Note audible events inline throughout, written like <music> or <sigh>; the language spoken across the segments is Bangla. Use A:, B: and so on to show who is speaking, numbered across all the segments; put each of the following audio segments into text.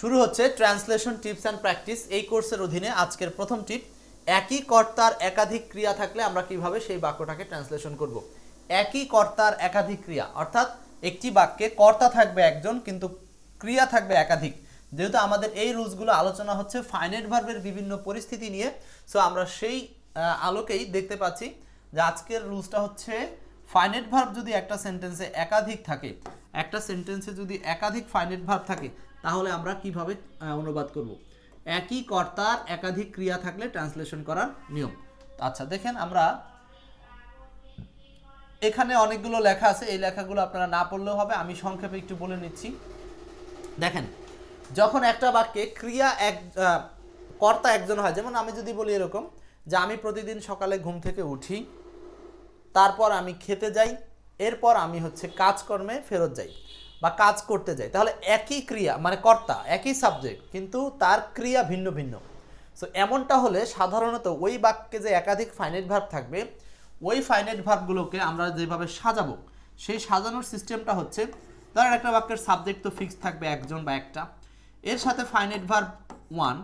A: শুরু হচ্ছে ট্রান্সলেশন টিপস অ্যান্ড প্র্যাকটিস। এই কোর্সের অধীনে আজকের প্রথম টিপ, একই কর্তার একাধিক ক্রিয়া থাকলে আমরা কীভাবে সেই বাক্যটাকে ট্রান্সলেশন করব। একই কর্তার একাধিক ক্রিয়া, অর্থাৎ একটি বাক্যে কর্তা থাকবে একজন, কিন্তু ক্রিয়া থাকবে একাধিক। যেহেতু আমাদের এই রুলসগুলো আলোচনা হচ্ছে ফাইনাইট ভার্বের বিভিন্ন পরিস্থিতি নিয়ে, সো আমরা সেই আলোকেই দেখতে পাচ্ছি যে আজকের রুলসটা হচ্ছে ফাইনাইট ভার্ব যদি একটা সেন্টেন্সে একাধিক থাকে, একটা সেন্টেন্সে যদি একাধিক ফাইনাইট ভার্ব থাকে তাহলে আমরা কীভাবে অনুবাদ করব? একই কর্তার একাধিক ক্রিয়া থাকলে ট্রান্সলেশন করার নিয়ম। আচ্ছা দেখেন আমরা এখানে অনেকগুলো লেখা আছে, এই লেখাগুলো আপনারা না পড়লেও হবে, আমি সংক্ষেপে একটু বলে নিচ্ছি। দেখেন, যখন একটা বাক্যে ক্রিয়া এক কর্তা একজন হয়, যেমন আমি যদি বলি এরকম যে আমি প্রতিদিন সকালে ঘুম থেকে উঠি, তারপর আমি খেতে যাই, এরপর আমি হচ্ছে কাজকর্মে ফেরত যাই। বা কাজ করতে যাই তাহলে একই ক্রিয়া মানে কর্তা, একই সাবজেক্ট কিন্তু তার ক্রিয়া ভিন্ন ভিন্ন। সো এমনটা হলে সাধারণত ওই বাক্যে যে একাধিক ফাইনাইট ভার্ব থাকবে, ওই ফাইনাইট ভার্বগুলোকে আমরা যেভাবে সাজাবো, সেই সাজানোর সিস্টেমটা হচ্ছে, ধরেন একটা বাক্যের সাবজেক্ট তো ফিক্স থাকবে একজন বা একটা, এর সাথে ফাইনাইট ভার্ব ওয়ান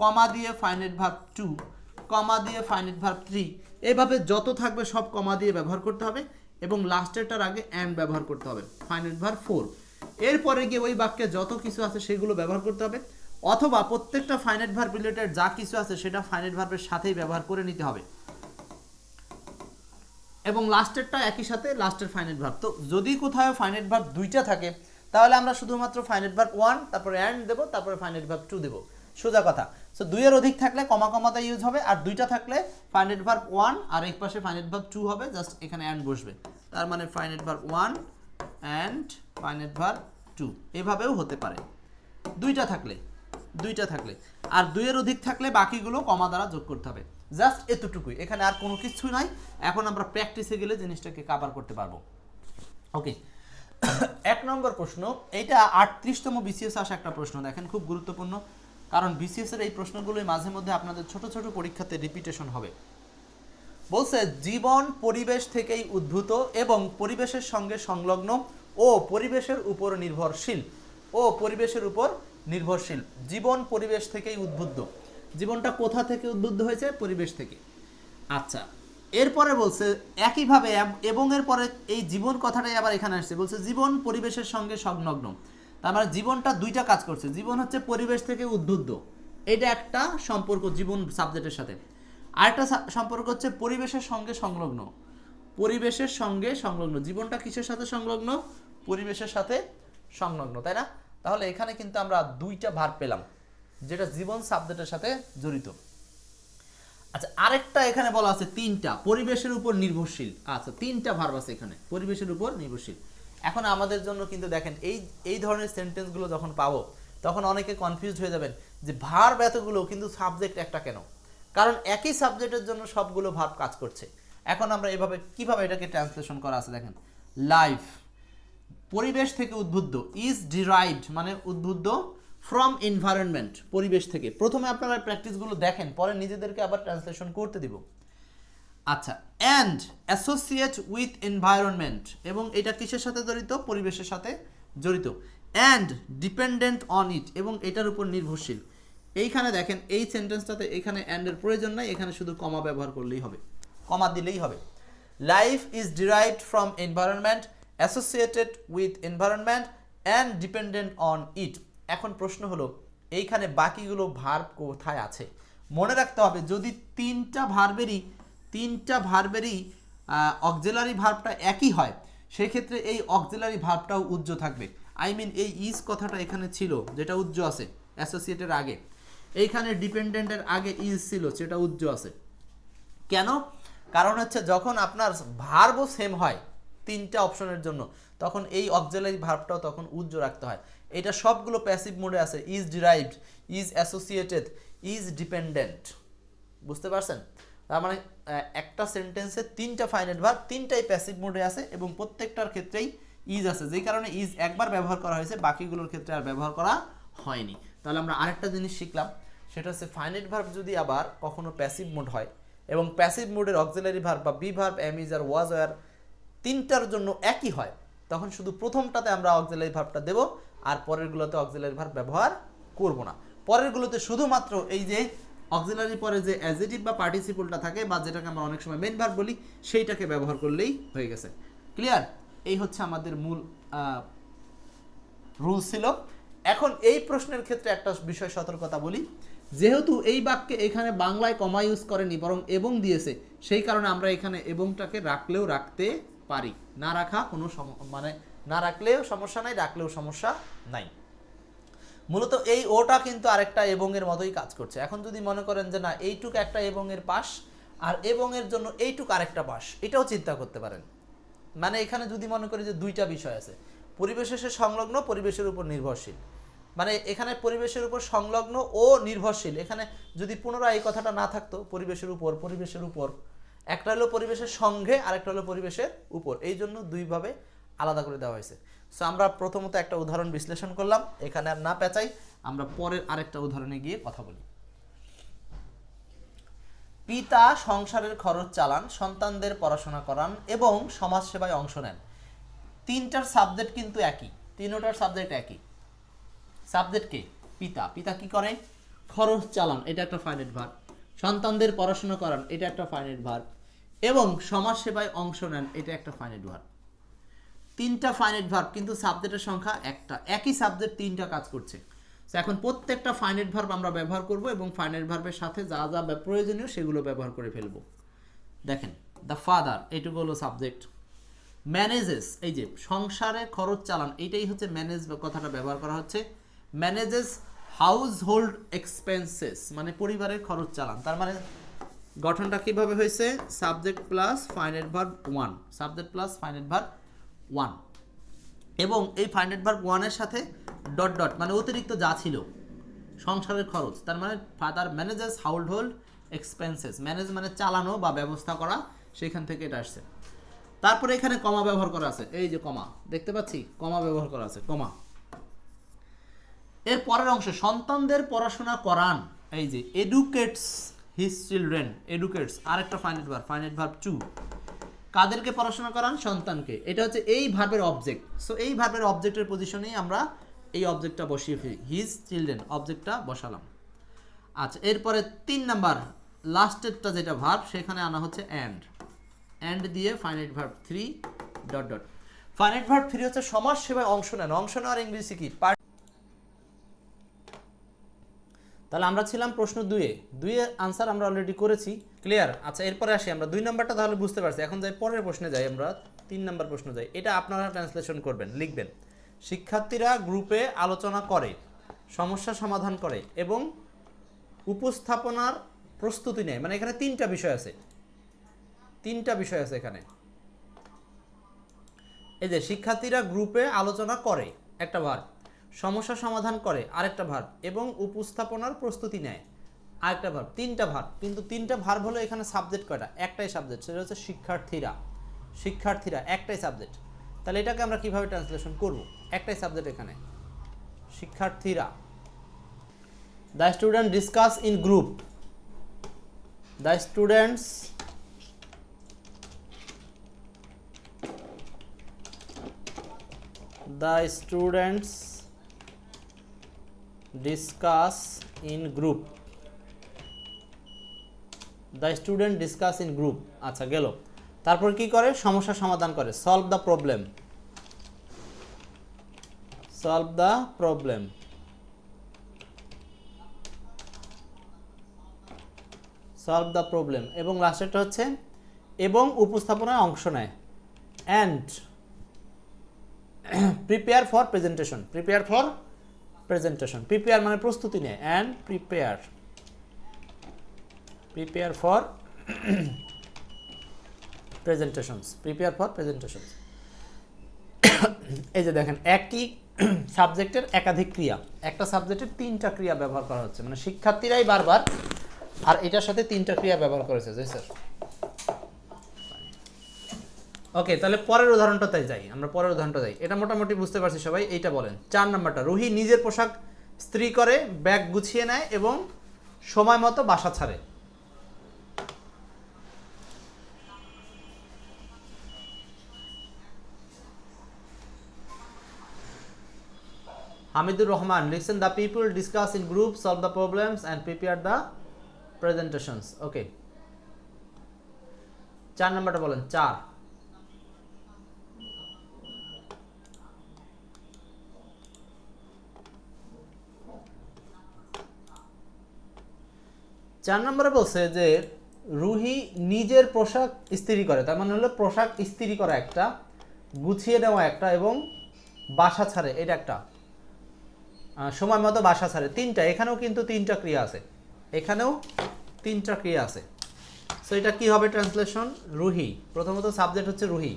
A: কমা দিয়ে ফাইনাইট ভার্ব টু কমা দিয়ে ফাইনাইট ভার্ব থ্রি এভাবে যত থাকবে সব কমা দিয়ে ব্যবহার করতে হবে। এবং লাস্টেরটার আগে অ্যান্ড ব্যবহার করতে হবে। ফাইনাল ভার্ব ফোর এরপরে গিয়ে ওই বাক্যে যত কিছু আছে সেগুলো ব্যবহার করতে হবে, অথবা প্রত্যেকটা ফাইনাইট ভার্ব রিলেটেড যা কিছু আছে সেটা ফাইনাইট ভার্বের সাথেই ব্যবহার করে নিতে হবে। এবং লাস্টেরটা একই সাথে লাস্টের ফাইনাইট ভার্ব তো যদি কোথাও ফাইনাইট ভার্ব দুইটা থাকে, তাহলে আমরা শুধুমাত্র ফাইনাইট ভার্ব ওয়ান তারপরে অ্যান্ড দেবো, তারপরে ফাইনাইট ভার্ব টু দেবো। সোজা কথা। সো দুইয়ের অধিক থাকলে কমা কমাতা ইউজ হবে, আর দুইটা থাকলে ফাইনাইট ভার্ব ওয়ান আর এক পাশে ফাইনাইট ভার্ব টু হবে জাস্ট এখানে অ্যান্ড বসবে। তার মানে finite verb one and finite verb two এভাবেও হতে পারে। দুইটা থাকলে দুইটা থাকলে, আর দুইয়ের অধিক থাকলে বাকিগুলো কমা দ্বারা যোগ করতে হবে। জাস্ট এতটুকুই। এখানে আর কোনো কিছু নাই। এখন আমরা প্র্যাকটিসে গেলে জিনিসটাকে কাভার করতে পারব। ওকে <coughs> এক নম্বর প্রশ্ন, এইটা আটত্রিশতম বিসিএস আসা একটা প্রশ্ন, দেখেন, খুব গুরুত্বপূর্ণ। কারণ বিসিএস এর এই প্রশ্নগুলোই মাঝে মধ্যে আপনাদের ছোট ছোট পরীক্ষাতে রিপিটেশন হবে। বলছে, জীবন পরিবেশ থেকেই উদ্ভূত এবং পরিবেশের সঙ্গে সংলগ্ন ও পরিবেশের উপর নির্ভরশীল। ও পরিবেশের উপর নির্ভরশীল। জীবন পরিবেশ থেকেই উদ্বুদ্ধ। জীবনটা কোথা থেকে উদ্বুদ্ধ হয়েছে? পরিবেশ থেকে। আচ্ছা এরপরে বলছে, একইভাবে, এবং এর পরে এই জীবন কথাটাই আবার এখানে আসছে। বলছে, জীবন পরিবেশের সঙ্গে সংলগ্ন। তার মানে জীবনটা দুইটা কাজ করছে। জীবন হচ্ছে পরিবেশ থেকে উদ্বুদ্ধ। এটা একটা সম্পর্ক জীবন সাবজেক্টের সাথে। আরেকটা সম্পর্ক হচ্ছে পরিবেশের সঙ্গে সংলগ্ন। পরিবেশের সঙ্গে সংলগ্ন। জীবনটা কিসের সাথে সংলগ্ন? পরিবেশের সাথে সংলগ্ন, তাই না? তাহলে এখানে কিন্তু আমরা দুইটা ভার পেলাম, যেটা জীবন সাবজেক্টের সাথে জড়িত। আচ্ছা আরেকটা এখানে বলা আছে তিনটা। পরিবেশের উপর নির্ভরশীল। আচ্ছা তিনটা ভার্ব আছে এখানে। পরিবেশের উপর নির্ভরশীল। এখন আমাদের জন্য কিন্তু দেখেন, এই এই ধরনের সেন্টেন্সগুলো যখন পাবো, তখন অনেকে কনফিউজ হয়ে যাবেন যে ভার্ব এতগুলো, কিন্তু সাবজেক্ট একটা কেন? কারণ একই সাবজেক্টের জন্য সবগুলো ভার্ব কাজ করছে। এখন আমরা এভাবে, কীভাবে এটাকে ট্রান্সলেশন করা আছে দেখেন? লাইফ পরিবেশ থেকে উদ্বুদ্ধ ইজ ডিরাইভড মানে উদ্বুদ্ধ ফ্রম এনভায়রনমেন্ট পরিবেশ থেকে। প্রথমে আপনারা প্র্যাকটিসগুলো দেখেন, পরে নিজেদেরকে আবার ট্রান্সলেশন করতে দিব। আচ্ছা অ্যান্ড অ্যাসোসিয়েট উইথ এনভায়রনমেন্ট এবং এটা কিসের সাথে জড়িত? পরিবেশের সাথে জড়িত। অ্যান্ড ডিপেন্ডেন্ট অন ইট এবং এটার উপর নির্ভরশীল। এইখানে দেখেন, এই সেন্টেন্সটাতে এখানে অ্যান্ডের প্রয়োজন নাই, এখানে শুধু কমা ব্যবহার করলেই হবে। কমা দিলেই হবে। Life is derived from environment associated with environment and dependent on it এখন প্রশ্ন হলো, এইখানে বাকিগুলো ভার্ব কোথায় আছে? মনে রাখতে হবে, যদি তিনটা ভার্বেরই তিনটা ভার্বেরই অক্সিলারি ভার্বটা একই হয়। সেক্ষেত্রে এই অক্সিলারি ভার্বটাও উজ্জ থাকবে। আই মিন এই ইজ কথাটা এখানে ছিল, যেটা উজ্জ আছে অ্যাসোসিয়েটের আগে। এইখানে ডিপেন্ডেন্টের আগে ইজ ছিল, সেটা উজ্জ আছে। কেন? কারণ হচ্ছে যখন আপনার ভার্বও সেম হয় তিনটা অপশনের জন্য, তখন এই অক্সিলারি ভার্বটাও তখন উজ্জ্ব রাখতে হয়। এটা সবগুলো প্যাসিভ মোডে আছে। Is derived is associated is dependent বুঝতে পারছেন? তার মানে একটা সেন্টেন্সে তিনটা ফাইনাইট ভার্ব তিনটাই প্যাসিভ মোডে আছে এবং প্রত্যেকটার ক্ষেত্রেই ইজ আছে। যেই কারণে ইজ একবার ব্যবহার করা হয়েছে, বাকিগুলোর ক্ষেত্রে আর ব্যবহার করা হয়নি। তাহলে আমরা আরেকটা জিনিস শিখলাম, সেটা হচ্ছে ফাইনাইট ভার্ব যদি আবার কখনো প্যাসিভ মোড হয় এবং প্যাসিভ মোডের অক্সিলারি ভার্ব বা be verb is was were war তিনটার জন্য একই হয়, তখন শুধু প্রথমটাতে আমরা অক্সিলারি ভার্বটা দেব, আর পরেরগুলোতে অক্সিলারি ভার্ব ব্যবহার করব না। পরেরগুলোতে শুধুমাত্র এই যে অক্সিলারি পরে যে অ্যাজেটিভ বা পার্টিসিপলটা থাকে বা যেটাকে আমরা অনেক সময় মেন ভার্ব বলি, সেইটাকে ব্যবহার করলেই হয়ে গেছে। ক্লিয়ার এই হচ্ছে আমাদের মূল রুল ছিল। এখন এই প্রশ্নের ক্ষেত্রে একটা বিষয় সতর্কতা বলি। যেহেতু এই বাক্যে এখানে বাংলায় কমা ইউজ করেনি, বরং এবং দিয়েছে, সেই কারণে আমরা এখানে এবংটাকে রাখলেও রাখতে পারি। না রাখা কোনো সম- মানে না রাখলেও সমস্যা নাই, রাখলেও সমস্যা নাই। মূলত এই ওটা কিন্তু আরেকটা এবং এর মতোই কাজ করছে। এখন যদি মনে করেন যে না, এইটুক একটা এবং এর পাশ আর এবং এর জন্য এইটুক আরেকটা পাশ, এটাও চিন্তা করতে পারেন। মানে এখানে যদি মনে করি যে দুইটা বিষয় আছে, পরিবেশের সাথে সংলগ্ন, পরিবেশের উপর নির্ভরশীল। মানে এখানে পরিবেশের উপর সংলগ্ন ও নির্ভরশীল। এখানে যদি পুনরায় এই কথাটা না থাকতো, পরিবেশের উপর পরিবেশের উপর। একটা হলো পরিবেশের সঙ্গে, আরেকটা হলো পরিবেশের উপর। এই জন্য দুইভাবে আলাদা করে দেওয়া হয়েছে। সো আমরা প্রথমত একটা উদাহরণ বিশ্লেষণ করলাম। এখানে আর না পেঁচাই, আমরা পরের আরেকটা উদাহরণে গিয়ে কথা বলি। পিতা সংসারের খরচ চালান, সন্তানদের পড়াশোনা করান এবং সমাজসেবায় অংশ নেন। তিনটার সাবজেক্ট কিন্তু একই, তিনোটার সাবজেক্ট একই। সাবজেক্ট কে? পিতা। পিতা কি করে? খরচ চালান, এটা একটা ফাইনাইট ভার্ব সন্তানদের পড়াশোনা করান, এটা একটা ফাইনাইট ভার্ব এবং সমাজসেবায় অংশ নেন, এটা একটা ফাইনাইট ভার্ব তিনটা ফাইনাইট ভার্ব কিন্তু সাবজেক্টের সংখ্যা একটা। একই সাবজেক্ট তিনটা কাজ করছে। So, এখন প্রত্যেকটা ফাইনাইট ভার্ব আমরা ব্যবহার করব এবং ফাইনাইট ভার্বের সাথে যা যা প্রয়োজনীয় সেগুলো ব্যবহার করে ফেলব। দেখেন দ্য ফাদার এইটুকু হলো সাবজেক্ট ম্যানেজেস এই যে সংসারে খরচ চালান এটাই হচ্ছে ম্যানেজ কথাটা ব্যবহার করা হচ্ছে। ম্যানেজেস হাউস হোল্ড এক্সপেন্সেস মানে পরিবারের খরচ চালান। তার মানে গঠনটা কীভাবে হয়েছে? Subject plus finite verb one subject plus finite verb one এবং এই ফাইনাইট ভার্ব ওয়ানের সাথে ডট ডট মানে অতিরিক্ত যা ছিল, সংসারের খরচ, তার মানে father manages household expenses manage মানে চালানো বা ব্যবস্থা করা, সেখান থেকে এটা আসছে। তারপরে এখানে কমা ব্যবহার করা আছে, এই যে কমা দেখতে পাচ্ছি? কমা ব্যবহার করা আছে কমা এর পরের অংশে, সন্তানদের পড়াশোনা করান, এই যে এডুকেটস হিজ চিলড্রেন এডুকেটস আরেকটা finite verb finite verb two কাদেরকে পড়াশোনা করান? সন্তানকে। এটা হচ্ছে এই ভার্বের অবজেক্ট সো এই ভার্বের অবজেক্টের পজিশনেই আমরা এই অবজেক্টটা বসিয়ে ফেলি। হিজ চিলড্রেন অবজেক্টটা বসালাম। আচ্ছা এরপরে তিন নাম্বার লাস্টেরটা যেটা ভার্ব সেখানে আনা হচ্ছে অ্যান্ড অ্যান্ড দিয়ে finite verb three dot dot finite verb three হচ্ছে সমাজ সেবায় অংশ নেন। অংশ নেওয়ার ইংরেজি কি? তাহলে আমরা ছিলাম প্রশ্ন দুয়ে দুইয়ের আনসার আমরা অলরেডি করেছি। ক্লিয়ার আচ্ছা এরপরে আসি আমরা। দুই নাম্বারটা তাহলে বুঝতে পারছি। এখন যাই পরের প্রশ্নে যাই আমরা। তিন নাম্বার প্রশ্ন যাই। এটা আপনারা ট্রান্সলেশন করবেন, লিখবেন। শিক্ষার্থীরা গ্রুপে আলোচনা করে, সমস্যা সমাধান করে এবং উপস্থাপনার প্রস্তুতি নেয়। মানে এখানে তিনটা বিষয় আছে। তিনটা বিষয় আছে এখানে। এই যে, শিক্ষার্থীরা গ্রুপে আলোচনা করে। একটা ভার সমস্যা সমাধান করে আরেকটা ভার এবং উপস্থাপনার প্রস্তুতি নেয়। আরেকটা ভার তিনটা ভার কিন্তু তিনটা ভার হলো এখানে সাবজেক্ট কয়টা? একটাই সাবজেক্ট সেটা হচ্ছে শিক্ষার্থীরা। শিক্ষার্থীরা, একটাই সাবজেক্ট তাহলে এটাকে আমরা কীভাবে ট্রান্সলেশন করব? একটাই সাবজেক্ট এখানে। শিক্ষার্থীরা। The student discuss in group the students the students discuss in group. The student discuss in group. আচ্ছা গেল। তারপর কি করে? সমস্যা সমাধান করে। Solve the problem solve the problem solve the problem এবং লাস্টেরটা হচ্ছে, এবং উপস্থাপনায় অংশ নেয়। And prepare for presentation prepare for presentation prepare মানে প্রস্তুতি নেয়। And prepare prepare for presentations prepare for presentation এই যে দেখেন, একই <coughs> সাবজেক্টের একাধিক ক্রিয়া। একটা সাবজেক্টের তিনটা ক্রিয়া ব্যবহার করা হচ্ছে। মানে শিক্ষার্থীরাই বারবার আর এটার সাথে তিনটা ক্রিয়া ব্যবহার করেছে জি স্যার ওকে তাহলে পরের উদাহরণটাতে যাই, আমরা পরের উদাহরণটা যাই এটা মোটামুটি বুঝতে পারছি সবাই, এইটা বলেন। চার নাম্বারটা, রুহি নিজের পোশাক স্ত্রী করে, ব্যাগ গুছিয়ে নেয় এবং সময় মতো বাসা ছাড়ে। Hamidur Rahman listen the people discuss in group solve the problems and prepare the presentations okay চার নাম্বারটা বলেন, চার। চার নম্বরে বলছে যে রুহি নিজের পোশাক ইস্ত্রি করে, তার মানে হলো পোশাক ইস্ত্রি করা একটা, গুছিয়ে নেওয়া একটা এবং বাসা ছাড়ে, এটা একটা। সময় মতো বাসা ছাড়ে, তিনটা, এখানেও কিন্তু তিনটা ক্রিয়া আছে, এখানেও তিনটা ক্রিয়া আছে। সো এটা কি হবে ট্রান্সলেশন রুহি, প্রথমত সাবজেক্ট হচ্ছে রুহি।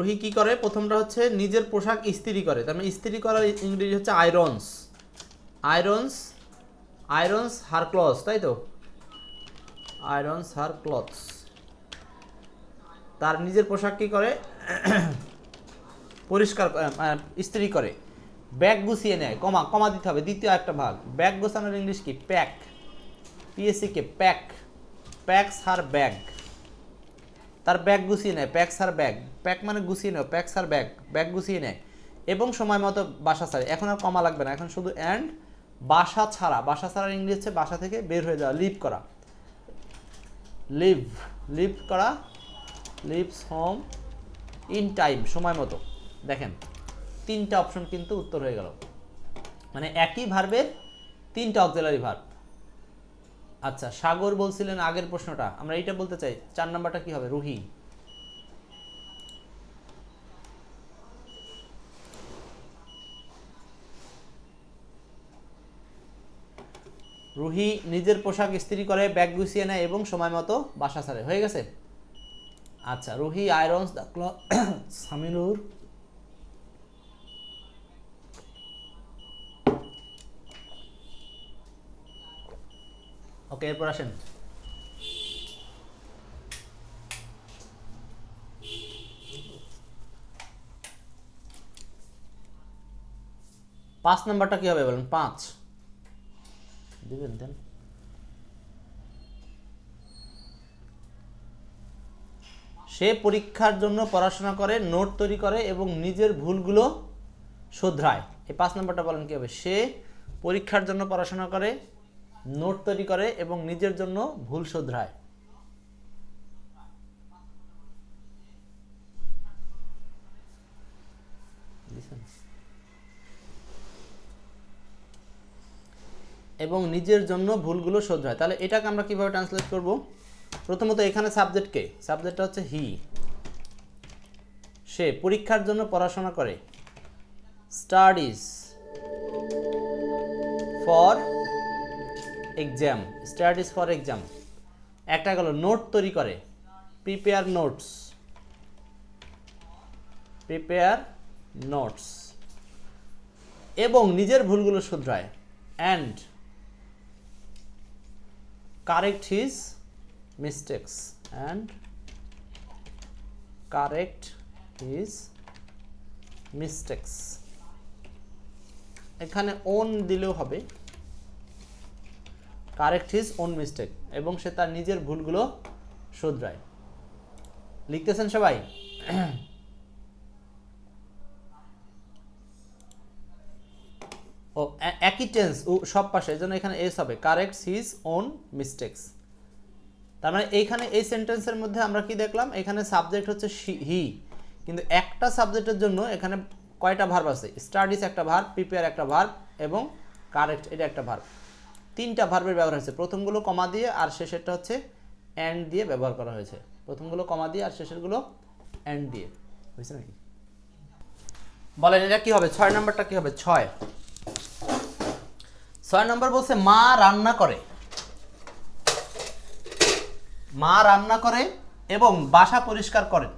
A: রুহি কি করে? প্রথমটা হচ্ছে নিজের পোশাক ইস্ত্রি করে। তার মানে ইস্ত্রি করার ইংরেজি হচ্ছে irons irons irons her clothes তাই তো? আয়রনস হার ক্লথস তার নিজের পোশাক কি করে? পরিষ্কার ইস্ত্রি করে। ব্যাগ গুছিয়ে নেয়। কমা কমা দিতে হবে। দ্বিতীয় একটা ভাগ। ব্যাগ গোছানোর ইংলিশ কি? প্যাক। পিএসসি কে প্যাক। প্যাকস হার ব্যাগ তার ব্যাগ গুছিয়ে নেয়, প্যাক আর ব্যাগ। প্যাক মানে গুছিয়ে নেয় প্যাক আর ব্যাগ ব্যাগ গুছিয়ে নেয়। এবং সময় মতো বাসা ছাড়ে। এখন আর কমা লাগবে না। এখন শুধু অ্যান্ড বাসা ছাড়া, বাসা ছাড়ার ইংরেজি হচ্ছে বাসা থেকে বের হয়ে যাওয়া লিভ করা। লিভ লিভ করা লিভস হোম ইন টাইম সময় মতো। দেখেন, তিনটা অপশন কিন্তু উত্তর হয়ে গেল। মানে একই ভার্বের তিনটা অক্সিলারি ভার্ব আচ্ছা সাগর বলছিলেন আগের প্রশ্নটা। আমরা এইটা বলতে চাই, চার নাম্বারটা কি হবে? রুহি। রুহি নিজের পোশাক ইস্ত্রি করে ব্যাগ গুছিয়ে নেয় এবং সময় মতো বাসা ছাড়ে। হয়ে গেছে? আচ্ছা Ruhi irons the ক্ল <coughs> Saminur okay এরপর আসেন পাঁচ নাম্বারটা কি হবে বলেন? পাঁচ। দিবেন দেন। সে পরীক্ষার জন্য পড়াশোনা করে, নোট তৈরি করে এবং নিজের ভুলগুলো শোধরায়। এই পাঁচ নম্বরটা বলেন কি হবে? সে পরীক্ষার জন্য পড়াশোনা করে নোট তৈরি করে এবং নিজের জন্য ভুল শোধরায়। এবং নিজের জন্য ভুলগুলো শোধরায়। তাহলে এটাকে আমরা কীভাবে ট্রান্সলেট করব? প্রথমত এখানে সাবজেক্ট কে? সাবজেক্টটা হচ্ছে হি সে পরীক্ষার জন্য পড়াশোনা করে। Studies for exam studies for exam একটা গেল নোট তৈরি করে। প্রিপেয়ার নোটস প্রিপেয়ার নোটস এবং নিজের ভুলগুলো শুধরায়। And correct his mistakes. And correct his mistakes. এখানে ওন দিলেও হবে। কারেক্ট হিজ ওন মিস্টেক এবং সে তার নিজের ভুলগুলো শুধরায়। লিখতেছেন সবাই? ও একই টেন্স সব পাশে জন্য এখানে এস হবে। কারেক্ট হিজ ওন মিস্টেক্স তার মানে এইখানে এই সেন্টেন্সের মধ্যে আমরা কি দেখলাম? এখানে সাবজেক্ট হচ্ছে হি কিন্তু একটা সাবজেক্টের জন্য এখানে কয়টা ভার্ব আছে? স্টাডিজ একটা ভার্ব প্রিপেয়ার একটা ভার্ব এবং কারেক্ট এটা একটা ভার্ব তিনটা ভার্বের ব্যবহার হয়েছে। প্রথমগুলো কমা দিয়ে আর শেষেরটা হচ্ছে অ্যান্ড দিয়ে ব্যবহার করা হয়েছে। প্রথমগুলো কমা দিয়ে আর শেষেরগুলো অ্যান্ড দিয়ে। হয়েছে নাকি? বলেন এটা কি হবে? ছয় নম্বরটা কি হবে? ছয়। ছয় নম্বর বলছে, মা রান্না করে। মা রান্না করে এবং বাসা পরিষ্কার করেন।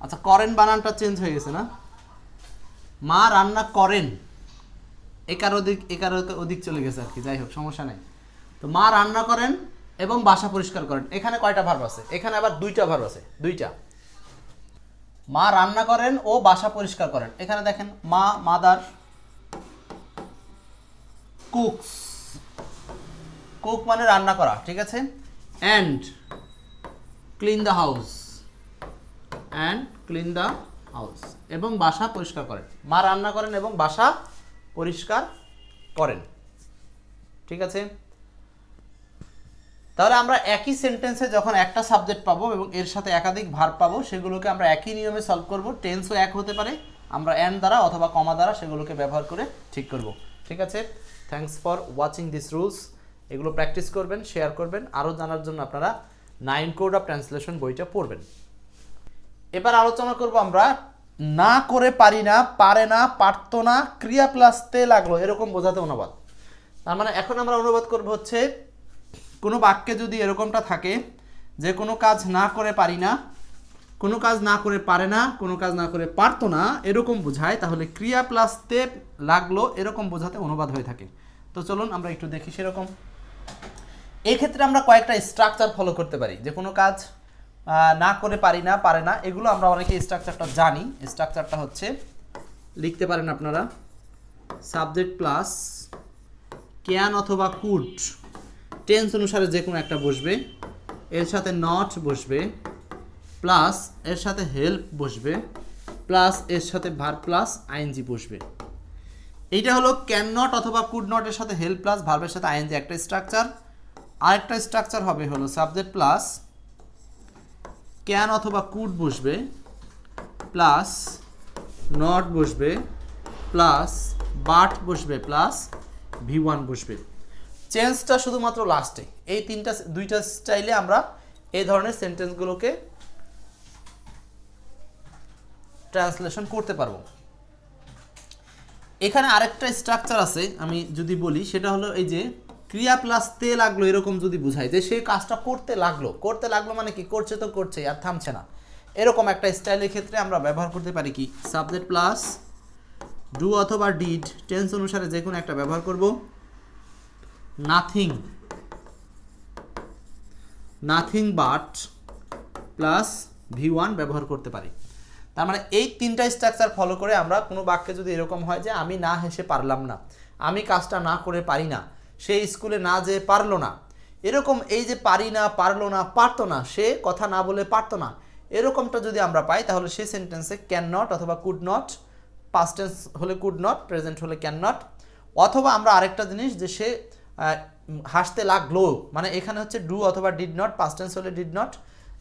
A: আচ্ছা করেন বানানটা চেঞ্জ হয়ে গেছে না? মা রান্না করেন। একার অধিক একার অধিক চলে গেছে আর কি, যাই হোক, সমস্যা নেই। তো মা রান্না করেন এবং বাসা পরিষ্কার করেন। এখানে কয়টা ভার্ব আছে? এখানে আবার দুইটা ভার্ব আছে, দুইটা। মা রান্না করেন ও বাসা পরিষ্কার করেন। এখানে দেখেন, মা, মাদার, কুকস। কুক মানে রান্না করা, ঠিক আছে? And clean the house. And clean the house. এবং বাসা পরিষ্কার করেন। মা রান্না করেন এবং বাসা পরিষ্কার করেন। ঠিক আছে? তাহলে আমরা একই সেন্টেন্সে যখন একটা সাবজেক্ট পাবো এবং এর সাথে একাধিক ভার পাবো, সেগুলোকে আমরা একই নিয়মে সলভ করব। টেন্সও এক হতে পারে। আমরা অ্যান দ্বারা অথবা কমা দ্বারা সেগুলোকে ব্যবহার করে ঠিক করব। ঠিক আছে? Thanks for watching this rules এগুলো প্র্যাকটিস করবেন শেয়ার করবেন। আরও জানার জন্য আপনারা নাইন কোড অফ ট্রান্সলেশন বইটা পড়বেন। এবার আলোচনা করব আমরা না করে পারি না, পারে না, পারতো না ক্রিয়া প্লাস তে লাগল, এরকম বোঝাতে অনুবাদ। তার মানে এখন আমরা অনুবাদ করব হচ্ছে, কোনো বাক্যে যদি এরকমটা থাকে যে কোনো কাজ না করে পারি না, কোনো কাজ না করে পারে না, কোনো কাজ না করে পারতো না, এরকম বোঝায়, তাহলে ক্রিয়া প্লাস তে লাগল, এরকম বোঝাতে অনুবাদ হয়ে থাকে। তো চলুন আমরা একটু দেখি সেরকম। এক্ষেত্রে আমরা কয়েকটা স্ট্রাকচার ফলো করতে পারি। যে কোনো কাজ না করে পারি না, পারে না, এগুলো আমরা অনেকে স্ট্রাকচারটা জানি। স্ট্রাকচারটা হচ্ছে, লিখতে পারেন আপনারা সাবজেক্ট প্লাস ক্যান অথবা কুড টেন্স অনুসারে যে কোনো একটা বসবে, এর সাথে নট বসবে প্লাস এর সাথে হেল্প বসবে প্লাস এর সাথে ভার প্লাস আইএনজি বসবে। এইটা হলো ক্যান নট অথবা কুড নটের সাথে হেল্প প্লাস ভার্বের সাথে আইএনজি একটা স্ট্রাকচার আরেকটা স্ট্রাকচার হবে হলো সাবজেক্ট প্লাস ক্যান অথবা কুড বসবে প্লাস নট বসবে প্লাস বাট বসবে প্লাস ভি ওয়ান বসবে। চেঞ্জটা শুধুমাত্র লাস্টে এই তিনটা, দুইটা স্টাইলে আমরা এই ধরনের সেন্টেন্সগুলোকে ট্রান্সলেশন করতে পারব। এখানে আরেকটা স্ট্রাকচার আছে, আমি যদি বলি, সেটা হলো এই যে ক্রিয়া প্লাস তে লাগল এরকম যদি বুঝাই, যে সে কাজটা করতে লাগল করতে লাগল মানে কি? করছে তো করছে, আর থামছে না। এরকম একটা স্টাইলের ক্ষেত্রে আমরা ব্যবহার করতে পারি কি? সাবজেক্ট প্লাস ডু অথবা ডিড টেন্স অনুসারে যে কোনো একটা ব্যবহার করব। Nothing nothing but plus V one ব্যবহার করতে পারি। তার মানে এই তিনটা স্ট্রাকচার ফলো করে আমরা কোনো বাক্যে যদি এরকম হয় যে আমি না হেসে পারলাম না, আমি কাজটা না করে পারি না সে স্কুলে না যেয়ে পারল না। এরকম এই যে পারি না, পারল না, পারতো না, সে কথা না বলে পারতো না। এরকমটা যদি আমরা পাই, তাহলে সে সেন্টেন্সে ক্যান নট অথবা কুড নট পাস্ট টেন্স হলে কুড নট প্রেজেন্ট হলে ক্যান নট অথবা আমরা আরেকটা জিনিস যে সে হাসতে লাগল মানে এখানে হচ্ছে ডু অথবা ডিড নট পাস্ট টেন্স হলে ডিড নট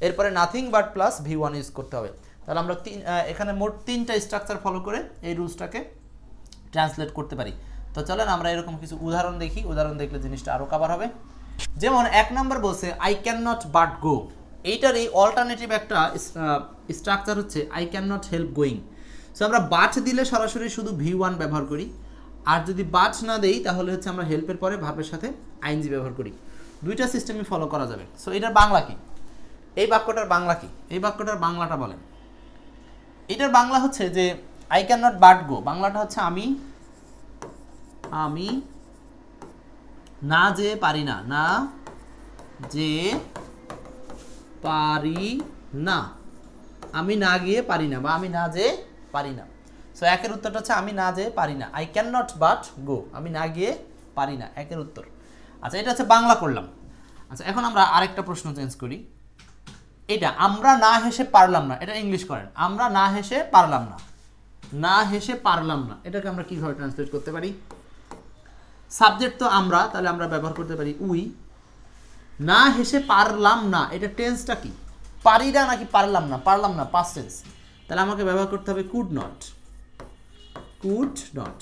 A: এরপরে nothing but plus V one use করতে হবে। তাহলে আমরা তিন এখানে মোট তিনটা স্ট্রাকচার ফলো করে এই রুলসটাকে ট্রান্সলেট করতে পারি। তো চলেন আমরা এরকম কিছু উদাহরণ দেখি। উদাহরণ দেখলে জিনিসটা আরও কাবার হবে। যেমন এক নম্বর বলছে I can not but go এইটার এই অল্টারনেটিভ একটা স্ট্রাকচার হচ্ছে I can not help going so আমরা বাট দিলে সরাসরি শুধু ভি ওয়ান ব্যবহার করি। আর যদি বাট না দেই, তাহলে হচ্ছে আমরা হেল্পের পরে ভাবের সাথে আইনজি ব্যবহার করি। দুইটা সিস্টেমই ফলো করা যাবে। সো এটার বাংলা কি? এই বাক্যটার বাংলা কি? এই বাক্যটার বাংলাটা বলেন। এটার বাংলা হচ্ছে যে I can not but go বাংলাটা হচ্ছে, আমি আমি না যে পারি না না যে পারি না। আমি না গিয়ে পারি না বা আমি না যে পারি না। সো একের উত্তরটা হচ্ছে আমি না যে পারি না। I can not but go আমি না গিয়ে পারি না, একের উত্তর। আচ্ছা এটা হচ্ছে বাংলা করলাম। আচ্ছা এখন আমরা আরেকটা প্রশ্ন চেঞ্জ করি। এটা, আমরা না হেসে পারলাম না। এটা ইংলিশ করেন। আমরা না হেসে পারলাম না। না হেসে পারলাম না। এটাকে আমরা কীভাবে ট্রান্সলেট করতে পারি? সাবজেক্ট তো আমরা, তাহলে আমরা ব্যবহার করতে পারি উই। না হেসে পারলাম না, এটা টেন্সটা কি? পারি না নাকি পারলাম না? পারলাম না পাস্ট টেন্স তাহলে আমাকে ব্যবহার করতে হবে কুড নট কুড নট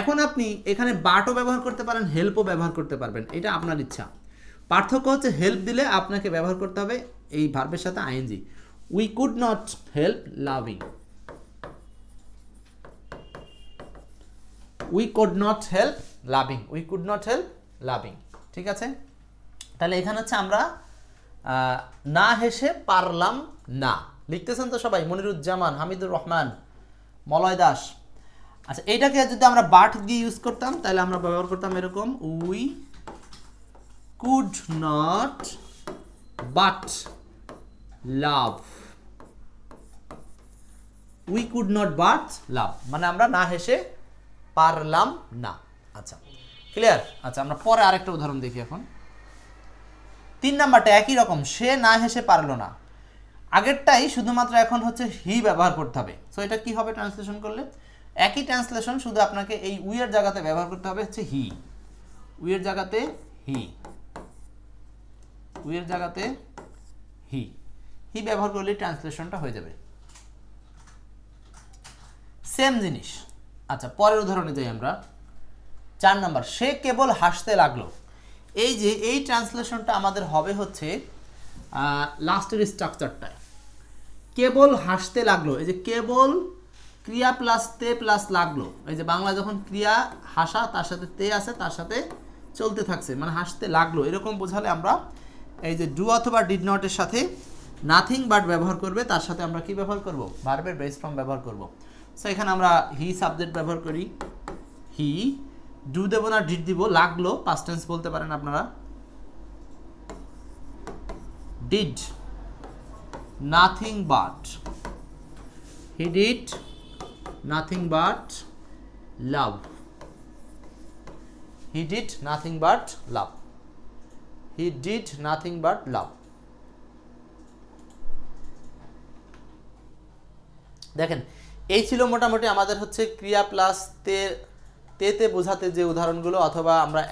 A: এখন আপনি এখানে বাটও ব্যবহার করতে পারেন হেল্পও ব্যবহার করতে পারবেন, এটা আপনার ইচ্ছা। পার্থক্য হচ্ছে হেল্প দিলে আপনাকে ব্যবহার করতে হবে এই ভার্বের সাথে ING we could not help loving we could not help loving we could not help loving, ঠিক আছে? তাহলে এখানে হচ্ছে আমরা না হেসে পারলাম না। লিখতেছেন তো সবাই, মনিরুজ্জামান, হামিদুর রহমান, মলয় দাস। আচ্ছা এইটাকে যদি আমরা বাট দিয়ে ইউজ করতাম, তাহলে আমরা ব্যবহার করতাম এরকম we could not but love we could not but love মানে আমরা না হেসে পারলাম না। আচ্ছা ক্লিয়ার আচ্ছা আমরা পরে আরেকটা উদাহরণ দেখি এখন। তিন নাম্বারটা একই রকম, সে না হেসে পারল না। আগেরটাই শুধুমাত্র এখন হচ্ছে হি ব্যবহার করতে হবে। সো এটা কি হবে ট্রান্সলেশন করলে? একই ট্রান্সলেশন শুধু আপনাকে এই উইয়ের জায়গাতে ব্যবহার করতে হবে, হচ্ছে হি উইয়ের জায়গাতে হি উইয়ের জায়গাতে হি হি ব্যবহার করলে ট্রান্সলেশনটা হয়ে যাবে। সেম জিনিস। আচ্ছা পরের উদাহরণে যাই আমরা। চার নাম্বার, সে কেবল হাসতে লাগল। এই যে, এই ট্রান্সলেশনটা আমাদের হবে হচ্ছে লাস্টের স্ট্রাকচারটায়। কেবল হাসতে লাগল, এই যে কেবল ক্রিয়া প্লাস তে প্লাস লাগল, এই যে বাংলা যখন ক্রিয়া হাসা, তার সাথে তে আছে, তার সাথে চলতে থাকছে মানে হাসতে লাগল, এরকম বোঝালে আমরা এই যে ডু অথবা ডিড নটের সাথে নাথিং বাট ব্যবহার করবে, তার সাথে আমরা কি ব্যবহার করব? ভার্বের বেস ফর্ম ব্যবহার করব। সো এখানে আমরা হি সাবজেক্ট ব্যবহার করি হি ডু দেবো না ডিড দিব, লাগল পাস্ট টেন্স বলতে পারেন আপনারা। Did nothing but he did nothing but love he did nothing but love he did nothing but love দেখেন, এই ছিল মোটামুটি আমাদের হচ্ছে ক্রিয়া প্লাস তে তেতে বোঝাতে যে উদাহরণগুলো অথবা আমরা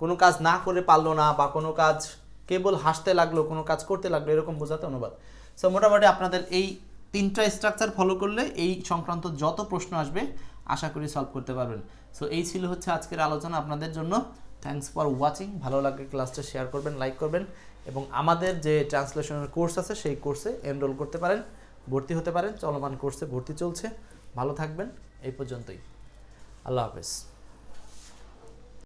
A: কোনো কাজ না করে পারল না বা কোনো কাজ কেবল হাসতে লাগল, কোনো কাজ করতে লাগল, এরকম বোঝাতে অনুবাদ। সো মোটামুটি আপনাদের এই তিনটা স্ট্রাকচার ফলো করলে এই সংক্রান্ত যত প্রশ্ন আসবে, আশা করি সলভ করতে পারবেন। সো এই ছিল হচ্ছে আজকের আলোচনা আপনাদের জন্য। থ্যাঙ্কস ফর ওয়াচিং ভালো লাগলে ক্লাসটা শেয়ার করবেন লাইক করবেন এবং আমাদের যে ট্রান্সলেশনের কোর্স আছে, সেই কোর্সে এনরোল করতে পারেন। ভর্তি হতে পারেন। চলমান কোর্সে ভর্তি চলছে। ভালো থাকবেন। এই পর্যন্তই। আল্লাহ হাফেজ